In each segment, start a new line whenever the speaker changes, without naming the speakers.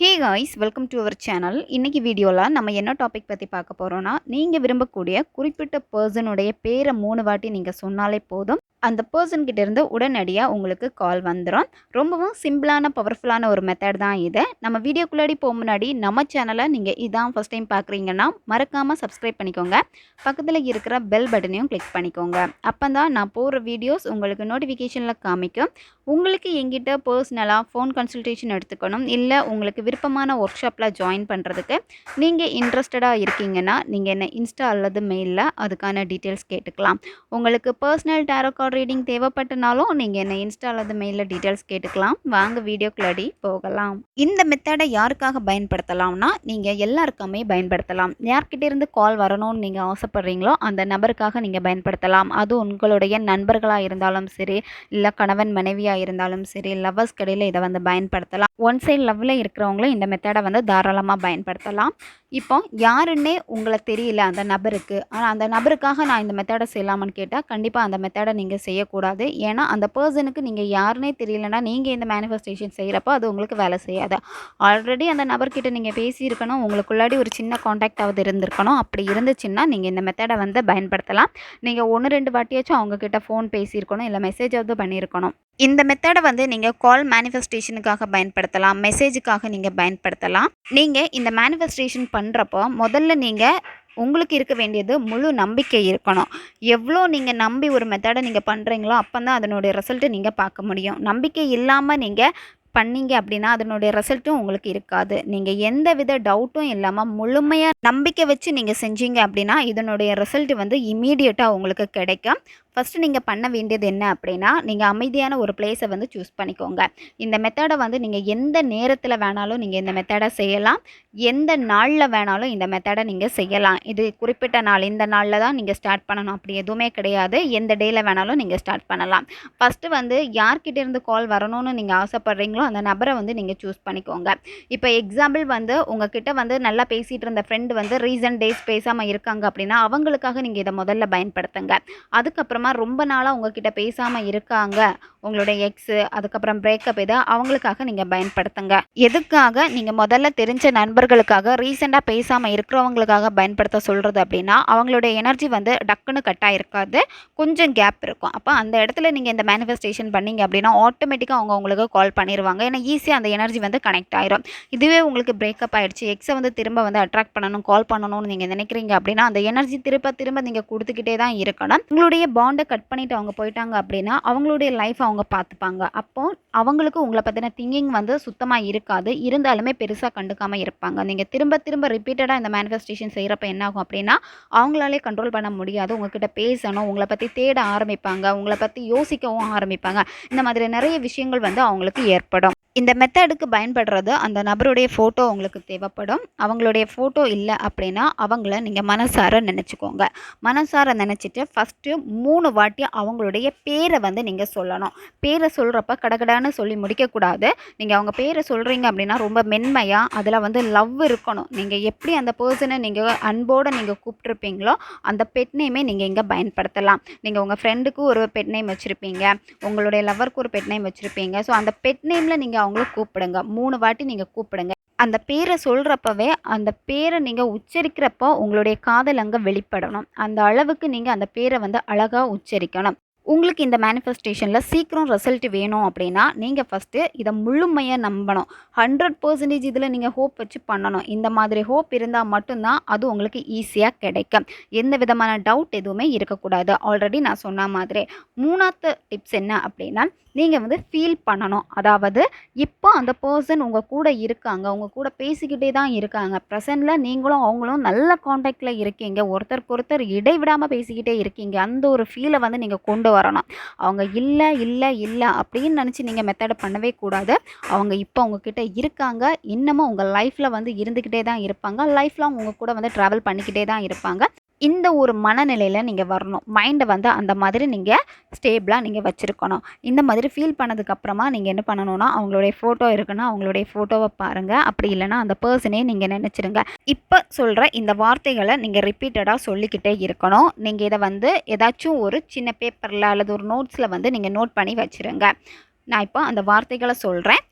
Hey guys welcome to our channel இன்றைக்கி வீடியோவில் நம்ம என்ன டாபிக் பற்றி பார்க்க போகிறோன்னா நீங்கள் விரும்பக்கூடிய குறிப்பிட்ட பர்சனுடைய பேரை மூணு வாட்டி நீங்கள் சொன்னாலே போதும். அந்த பர்சன்கிட்ட இருந்து உடனடியாக உங்களுக்கு கால் வந்துடும் ரொம்பவும் சிம்பிளான பவர்ஃபுல்லான ஒரு மெத்தட் தான் இது. நம்ம வீடியோக்குள்ளாடி போக முன்னாடி நம்ம சேனலை நீங்கள் இதான் ஃபஸ்ட் டைம் பார்க்குறீங்கன்னா மறக்காமல் சப்ஸ்கிரைப் பண்ணிக்கோங்க. பக்கத்தில் இருக்கிற பெல் பட்டனையும் கிளிக் பண்ணிக்கோங்க. அப்போ தான் நான் போடுற வீடியோஸ் உங்களுக்கு நோட்டிஃபிகேஷனில் காமிக்கும். உங்களுக்கு எங்கிட்ட பர்சனலாக ஃபோன் கன்சல்டேஷன் எடுத்துக்கணும். இல்லை உங்களுக்கு விருப்பமான ஒர்க் ஷாப்பில் ஜாயின் பண்ணுறதுக்கு நீங்கள் இன்ட்ரெஸ்டடாக இருக்கீங்கன்னா நீங்கள் என்ன இன்ஸ்டா அல்லது மெயிலில் அதுக்கான டீட்டெயில்ஸ் கேட்டுக்கலாம். உங்களுக்கு பர்சனல் டேரோ ரீடிங் தேவைப்பட்டனாலும் நீங்கள் என்ன இன்ஸ்டா அல்லது மெயிலில் டீட்டெயில்ஸ் கேட்டுக்கலாம். வாங்க வீடியோக்குள்ளடி போகலாம். இந்த மெத்தடை யாருக்காக பயன்படுத்தலாம்னா நீங்கள் எல்லாருக்குமே பயன்படுத்தலாம். யார்கிட்டேருந்து கால் வரணும்னு நீங்கள் ஆசைப்படுறீங்களோ அந்த நபருக்காக நீங்கள் பயன்படுத்தலாம். அது உங்களுடைய நண்பர்களாக இருந்தாலும் சரி இல்லை கணவன் மனைவியாக இருந்தாலும் சரி லவ்வர்ஸ் கடையில் இதை வந்து பயன்படுத்தலாம். ஒன் சைடு லவ்வில் இருக்கிறவங்களும் இந்த மெத்தடை வந்து தாராளமாக பயன்படுத்தலாம். இப்போ யாருன்னே உங்களை தெரியல அந்த நபருக்கு. ஆனால் அந்த நபருக்காக நான் இந்த மெத்தடை செய்யலாமான்னு கேட்டால் கண்டிப்பாக அந்த மெத்தடை நீங்கள் செய்யக்கூடாது. ஏன்னா அந்த பர்சனுக்கு நீங்கள் யாருன்னே தெரியலனா நீங்கள் இந்த மேனிஃபெஸ்டேஷன் செய்கிறப்போ அது உங்களுக்கு வேலை செய்யாது. ஆல்ரெடி அந்த நபர்கிட்ட நீங்கள் பேசியிருக்கணும். உங்களுக்குள்ளாடி ஒரு சின்ன காண்டாக்ட் ஆகுது இருந்திருக்கணும். அப்படி இருந்துச்சுன்னா நீங்கள் இந்த மெத்தடை வந்து பயன்படுத்தலாம். நீங்கள் ஒன்று ரெண்டு வாட்டியாச்சும் அவங்கக்கிட்ட ஃபோன் பேசியிருக்கணும். இல்லை மெசேஜாவது பண்ணியிருக்கணும். இந்த மெத்தடை வந்து நீங்கள் கால் மேனிஃபெஸ்டேஷனுக்காக பயன்படுத்தலாம். மெசேஜுக்காக நீங்கள் பயன்படுத்தலாம். நீங்கள் இந்த மேனிஃபெஸ்டேஷன் பண்ணுறப்போ முதல்ல நீங்கள் உங்களுக்கு இருக்க வேண்டியது முழு நம்பிக்கை இருக்கணும். எவ்வளோ நீங்கள் நம்பி ஒரு மெத்தடை நீங்கள் பண்ணுறீங்களோ அப்போ தான் அதனுடைய ரிசல்ட்டு நீங்கள் பார்க்க முடியும். நம்பிக்கை இல்லாமல் நீங்கள் பண்ணீங்க அப்படின்னா அதனுடைய ரிசல்ட்டும் உங்களுக்கு இருக்காது. நீங்கள் எந்த வித டவுட்டும் இல்லாமல் முழுமையாக நம்பிக்கை வச்சு நீங்கள் செஞ்சீங்க அப்படின்னா இதனுடைய ரிசல்ட் வந்து இமீடியட்டாக உங்களுக்கு கிடைக்கும். ஃபஸ்ட்டு நீங்கள் பண்ண வேண்டியது என்ன அப்படின்னா நீங்கள் அமைதியான ஒரு பிளேஸை வந்து சூஸ் பண்ணிக்கோங்க. இந்த மெத்தடை வந்து நீங்கள் எந்த நேரத்தில் வேணாலும் நீங்கள் இந்த மெத்தடை செய்யலாம். எந்த நாளில் வேணாலும் இந்த மெத்தடை நீங்கள் செய்யலாம். இது குறிப்பிட்ட நாள் இந்த நாளில் தான் நீங்கள் ஸ்டார்ட் பண்ணணும். அப்படி எதுவுமே கிடையாது. எந்த டேயில் வேணாலும் நீங்கள் ஸ்டார்ட் பண்ணலாம். ஃபஸ்ட்டு வந்து யார்கிட்ட இருந்து கால் வரணும்னு நீங்கள் ஆசைப்பட்றீங்களோ அந்த நபரை வந்து நீங்கள் சூஸ் பண்ணிக்கோங்க. இப்போ எக்ஸாம்பிள் வந்து உங்ககிட்ட வந்து நல்லா பேசிகிட்டு இருந்த ஃப்ரெண்டு வந்து ரீசன்ட் டேஸ் பேசாமல் இருக்காங்க அப்படின்னா அவங்களுக்காக நீங்கள் இதை முதல்ல பயன்படுத்துங்க. அதுக்கப்புறமா ரொம்ப நாளாக உங்ககிட்ட பேசாமல் இருக்காங்க. உங்களுடைய எக்ஸு அதுக்கப்புறம் பிரேக்கப் இதை அவங்களுக்காக நீங்கள் பயன்படுத்துங்க. எதுக்காக நீங்கள் முதல்ல தெரிஞ்ச நண்பர்களுக்காக ரீசெண்டாக பேசாமல் இருக்கிறவங்களுக்காக பயன்படுத்த சொல்கிறது அப்படின்னா அவங்களுடைய எனர்ஜி வந்து டக்குன்னு கட்டாக இருக்காது கொஞ்சம் கேப் இருக்கும். அப்போ அந்த இடத்துல நீங்கள் இந்த மேனிஃபெஸ்டேஷன் பண்ணீங்க அப்படின்னா ஆட்டோமேட்டிக்காக அவங்க உங்களுக்கு கால் பண்ணிடுவாங்க ஏன்னா ஈஸியாக அந்த எனர்ஜி வந்து கனெக்ட் ஆயிரும். இதுவே உங்களுக்கு பிரேக்கப் ஆகிடுச்சு எக்ஸை வந்து திரும்ப வந்து அட்ராக்ட் பண்ணணும் கால் பண்ணணும்னு நீங்கள் நினைக்கிறீங்க அப்படின்னா அந்த எனர்ஜி திரும்ப திரும்ப நீங்கள் கொடுத்துக்கிட்டே தான் இருக்கணும். உங்களுடைய பாண்ட் கட் பண்ணிவிட்டு அவங்க போயிட்டாங்க அப்படின்னா அவங்களுடைய லைஃப் அவங்க பார்த்துப்பாங்க. அப்போது அவங்களுக்கு உங்களை பற்றின திங்கிங் வந்து சுத்தமாக இருக்காது. இருந்தாலுமே பெருசாக கண்டுக்காமல் இருப்பாங்க. நீங்கள் திரும்ப திரும்ப ரிப்பீட்டடாக இந்த மேனிஃபெஸ்டேஷன் செய்கிறப்ப என்ன ஆகும் அப்படின்னா அவங்களாலே கண்ட்ரோல் பண்ண முடியாது. உங்ககிட்ட பேசணும் உங்களை பற்றி தேட ஆரம்பிப்பாங்க உங்களை பற்றி யோசிக்கவும் ஆரம்பிப்பாங்க. இந்த மாதிரி நிறைய விஷயங்கள் வந்து அவங்களுக்கு ஏற்படும். இந்த மெத்தடுக்கு பயன்படுறது அந்த நபருடைய ஃபோட்டோ உங்களுக்கு தேவைப்படும். அவங்களுடைய ஃபோட்டோ இல்லை அப்படின்னா அவங்கள நீங்கள் மனசார நினச்சிக்கோங்க. மனசார நினச்சிட்டு ஃபஸ்ட்டு மூணு மூணு வாட்டி அவங்களுடைய பேரை வந்து நீங்கள் சொல்லணும். பேரை சொல்கிறப்ப கடகடான்னு சொல்லி முடிக்கக்கூடாது. நீங்கள் அவங்க பேரை சொல்கிறீங்க அப்படின்னா ரொம்ப மென்மையாக அதில் வந்து லவ் இருக்கணும். நீங்கள் எப்படி அந்த பர்சனை நீங்கள் அன்போடு நீங்கள் கூப்பிட்ருப்பீங்களோ அந்த பெட் நேமே நீங்கள் இங்கே பயன்படுத்தலாம். நீங்கள் உங்கள் ஃப்ரெண்டுக்கு ஒரு பெட் நேம் வச்சுருப்பீங்க. உங்களுடைய லவருக்கு ஒரு பெட் நேம் வச்சுருப்பீங்க. ஸோ அந்த பெட் நேமில் நீங்கள் அவங்கள கூப்பிடுங்க. மூணு வாட்டி நீங்கள் கூப்பிடுங்க. அந்த பேரை சொல்கிறப்பவே அந்த பேரை நீங்கள் உச்சரிக்கிறப்போ உங்களுடைய காதல் அங்கே வெளிப்படணும். அந்த அளவுக்கு நீங்கள் அந்த பேரை வந்து அழகாக உச்சரிக்கணும். உங்களுக்கு இந்த மேனிஃபெஸ்டேஷனில் சீக்கிரம் ரிசல்ட் வேணும் அப்படின்னா நீங்கள் ஃபஸ்ட்டு இதை முழுமையாக நம்பணும். ஹண்ட்ரட் பர்சன்டேஜ் இதில் நீங்கள் ஹோப் வச்சு பண்ணணும். இந்த மாதிரி ஹோப் இருந்தால் மட்டும்தான் அது உங்களுக்கு ஈஸியாக கிடைக்கும். எந்த விதமான டவுட் எதுவுமே இருக்கக்கூடாது. ஆல்ரெடி நான் சொன்ன மாதிரி மூணாவது டிப்ஸ் என்ன அப்படின்னா நீங்கள் வந்து ஃபீல் பண்ணணும். அதாவது இப்போ அந்த பர்சன் உங்கள் கூட இருக்காங்க உங்கள் கூட பேசிக்கிட்டே தான் இருக்காங்க. ப்ரெசண்டில் நீங்களும் அவங்களும் நல்ல காண்டாக்டில் இருக்கீங்க. ஒருத்தருக்கு ஒருத்தர் இடைவிடாமல் பேசிக்கிட்டே இருக்கீங்க. அந்த ஒரு ஃபீலை வந்து நீங்கள் கொண்டு வரணும். அவங்க இல்லை இல்லை இல்லை அப்படின்னு நினச்சி நீங்கள் மெத்தடை பண்ணவே கூடாது. அவங்க இப்போ உங்ககிட்ட இருக்காங்க. இன்னமும் உங்கள் லைஃப்பில் வந்து இருந்துக்கிட்டே தான் இருப்பாங்க. லைஃப்பில் உங்கள் கூட வந்து ட்ராவல் பண்ணிக்கிட்டே தான் இருப்பாங்க. இந்த ஒரு மனநிலையில் நீங்கள் வரணும். மைண்டை வந்து அந்த மாதிரி நீங்கள் ஸ்டேபிளாக நீங்கள் வச்சுருக்கணும். இந்த மாதிரி ஃபீல் பண்ணதுக்கப்புறமா நீங்கள் என்ன பண்ணணும்னா அவங்களுடைய ஃபோட்டோ இருக்குன்னா அவங்களுடைய ஃபோட்டோவை பாருங்கள் அப்படி இல்லைன்னா அந்த பர்சனே நீங்கள் நினச்சிருங்க. இப்போ சொல்கிற இந்த வார்த்தைகளை நீங்கள் ரிப்பீட்டடாக சொல்லிக்கிட்டே இருக்கணும். நீங்கள் இதை வந்து ஏதாச்சும் ஒரு சின்ன பேப்பரில் அல்லது ஒரு நோட்ஸில் வந்து நீங்கள் நோட் பண்ணி வச்சுருங்க. நான் இப்போ அந்த வார்த்தைகளை சொல்கிறேன்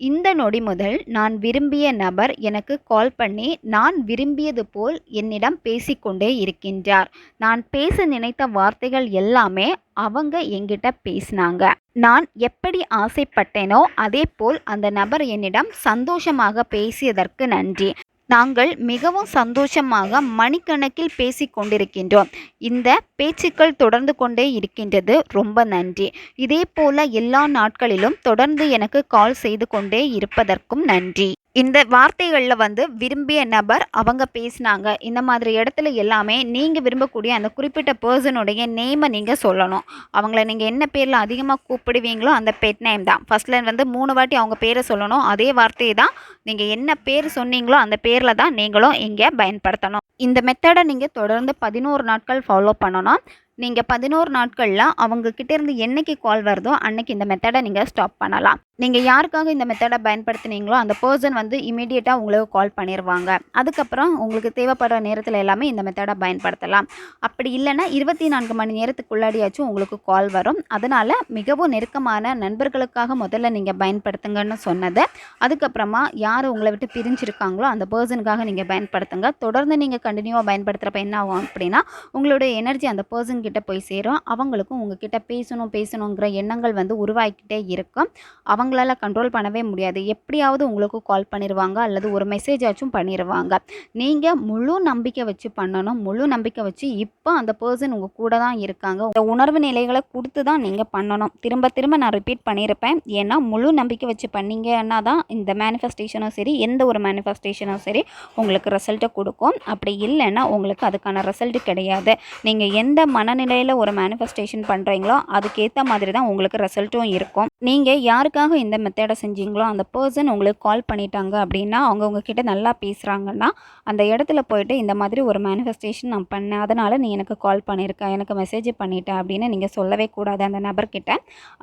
இந்த நொடி முதல் நான் விரும்பிய நபர் எனக்கு கால் பண்ணி நான் விரும்பியது போல் என்னிடம் பேசிக்கொண்டே இருக்கின்றார். நான் பேச நினைத்த வார்த்தைகள் எல்லாமே அவங்க என்கிட்ட பேசினாங்க. நான் எப்படி ஆசைப்பட்டேனோ அதே போல் அந்த நபர் என்னிடம் சந்தோஷமாக பேசியதற்கு நன்றி. நாங்கள் மிகவும் சந்தோஷமாக மணிக்கணக்கில் பேசி கொண்டிருக்கின்றோம். இந்த பேச்சுக்கள் தொடர்ந்து கொண்டே இருக்கின்றது. ரொம்ப நன்றி. இதே போல எல்லா நாட்களிலும் தொடர்ந்து எனக்கு கால் செய்து கொண்டே இருப்பதற்கும் நன்றி. இந்த வார்த்தைகளில் வந்து விரும்பிய நபர் அவங்க பேசினாங்க. இந்த மாதிரி இடத்துல எல்லாமே நீங்கள் விரும்பக்கூடிய அந்த குறிப்பிட்ட பர்சனுடைய நேமை நீங்கள் சொல்லணும். அவங்கள நீங்கள் என்ன பேரில் அதிகமாக கூப்பிடுவீங்களோ அந்த பெட் நேம் தான். ஃபஸ்ட்டில் வந்து மூணு வாட்டி அவங்க பேரை சொல்லணும். அதே வார்த்தையை தான் நீங்கள் என்ன பேர் சொன்னீங்களோ அந்த பேரில் தான் நீங்களும் இங்கே பயன்படுத்தணும். இந்த மெத்தடை நீங்கள் தொடர்ந்து பதினோரு நாட்கள் ஃபாலோ பண்ணணும். நீங்கள் பதினோரு நாட்களில் அவங்கக்கிட்ட இருந்து என்றைக்கு கால் வருதோ அன்னைக்கு இந்த மெத்தடை நீங்கள் ஸ்டாப் பண்ணலாம். நீங்கள் யாருக்காக இந்த மெத்தடை பயன்படுத்துனீங்களோ அந்த பர்சன் வந்து இமீடியட்டாக உங்களுக்கு கால் பண்ணிடுவாங்க அதுக்கப்புறம் உங்களுக்கு தேவைப்படுற நேரத்தில் எல்லாமே இந்த மெத்தடை பயன்படுத்தலாம். அப்படி இல்லைன்னா இருபத்தி நான்கு மணி நேரத்துக்குள்ளாடியாச்சும் உங்களுக்கு கால் வரும். அதனால் மிகவும் நெருக்கமான நண்பர்களுக்காக முதல்ல நீங்கள் பயன்படுத்துங்கன்னு சொன்னதை. அதுக்கப்புறமா யார் உங்களை விட்டு பிரிஞ்சிருக்காங்களோ அந்த பர்சனுக்காக நீங்கள் பயன்படுத்துங்க. தொடர்ந்து நீங்கள் கண்டினியூவாக பயன்படுத்துகிறப்ப என்ன ஆகும் அப்படின்னா உங்களுடைய எனர்ஜி அந்த பர்சன் கிட்ட போய் சேரும். அவங்களுக்கும் உங்ககிட்ட பேசணும் பேசணுங்கிற எண்ணங்கள் வந்து உருவாக்கிட்டே இருக்கும். அவங்களால கண்ட்ரோல் பண்ணவே முடியாது. எப்படியாவது உங்களுக்கு கால் பண்ணிடுவாங்க அல்லது ஒரு மெசேஜ் ஆச்சும் பண்ணிடுவாங்க நீங்கள் முழு நம்பிக்கை வச்சு பண்ணணும். முழு நம்பிக்கை வச்சு இப்போ அந்த பர்சன் உங்கள் கூட தான் இருக்காங்க. இந்த உணர்வு நிலைகளை கொடுத்து தான் நீங்கள் பண்ணணும். திரும்ப திரும்ப நான் ரிப்பீட் பண்ணியிருப்பேன் ஏன்னா முழு நம்பிக்கை வச்சு பண்ணீங்கன்னா தான் இந்த மேனிஃபெஸ்டேஷனும் சரி எந்த ஒரு மேனிஃபெஸ்டேஷனும் சரி உங்களுக்கு ரிசல்ட்டை கொடுக்கும். அப்படி இல்லைன்னா உங்களுக்கு அதுக்கான ரிசல்ட் கிடையாது. நீங்கள் எந்த மன மனநிலையில் ஒரு மேனிஃபெஸ்டேஷன் பண்ணுறீங்களோ அதுக்கேற்ற மாதிரி தான் உங்களுக்கு ரிசல்ட்டும் இருக்கும். நீங்கள் யாருக்காக இந்த மெத்தடை செஞ்சீங்களோ அந்த பர்சன் உங்களுக்கு கால் பண்ணிட்டாங்க அப்படின்னா அவங்க உங்ககிட்ட நல்லா பேசுகிறாங்கன்னா அந்த இடத்துல போயிட்டு இந்த மாதிரி ஒரு மேனிஃபெஸ்டேஷன் நான் பண்ணேன் அதனால் நீ எனக்கு கால் பண்ணியிருக்க எனக்கு மெசேஜ் பண்ணிட்டேன் அப்படின்னு நீங்கள் சொல்லவே கூடாது. அந்த நபர்கிட்ட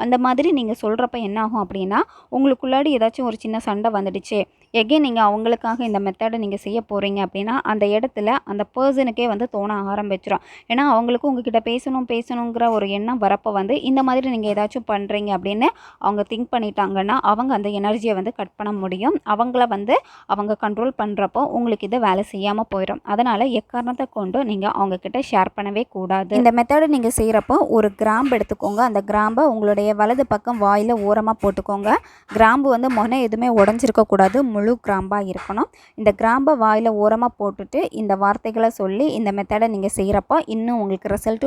அந்த மாதிரி நீங்கள் சொல்கிறப்ப என்ன ஆகும் அப்படின்னா உங்களுக்குள்ளாடி ஏதாச்சும் ஒரு சின்ன சண்டை வந்துடுச்சு. எகே நீங்கள் அவங்களுக்காக இந்த மெத்தடை நீங்கள் செய்ய போகிறீங்க அப்படின்னா அந்த இடத்துல அந்த பர்சனுக்கே வந்து தோண ஆரம்பிச்சிடும் ஏன்னா அவங்களுக்கும் உங்ககிட்ட பேசணும் பேசணுங்கிற ஒரு எண்ணம் வரப்போ வந்து இந்த மாதிரி நீங்கள் ஏதாச்சும் பண்ணுறீங்க அப்படின்னு அவங்க திங்க் பண்ணிட்டாங்கன்னா அவங்க அந்த எனர்ஜியை வந்து கட் பண்ண முடியும். அவங்கள வந்து அவங்க கண்ட்ரோல் பண்ணுறப்போ உங்களுக்கு இது வேலை செய்யாமல் போயிடும் அதனால் எக்காரணத்தை கொண்டு நீங்கள் அவங்கக்கிட்ட ஷேர் பண்ணவே கூடாது. இந்த மெத்தடை நீங்கள் செய்கிறப்போ ஒரு கிராம்பு எடுத்துக்கோங்க. அந்த கிராம்பை உங்களுடைய வலது பக்கம் வாயில் ஓரமாக போட்டுக்கோங்க. கிராம்பு வந்து முனை எதுவுமே உடஞ்சிருக்கக்கூடாது முழு கிராம்பாக இருக்கணும். இந்த கிராம்பை வாயில் ஓரமாக போட்டுட்டு இந்த வார்த்தைகளை சொல்லி இந்த மெத்தடை நீங்கள் செய்கிறப்போ இன்னும் உங்களுக்கு ரிசல்ட்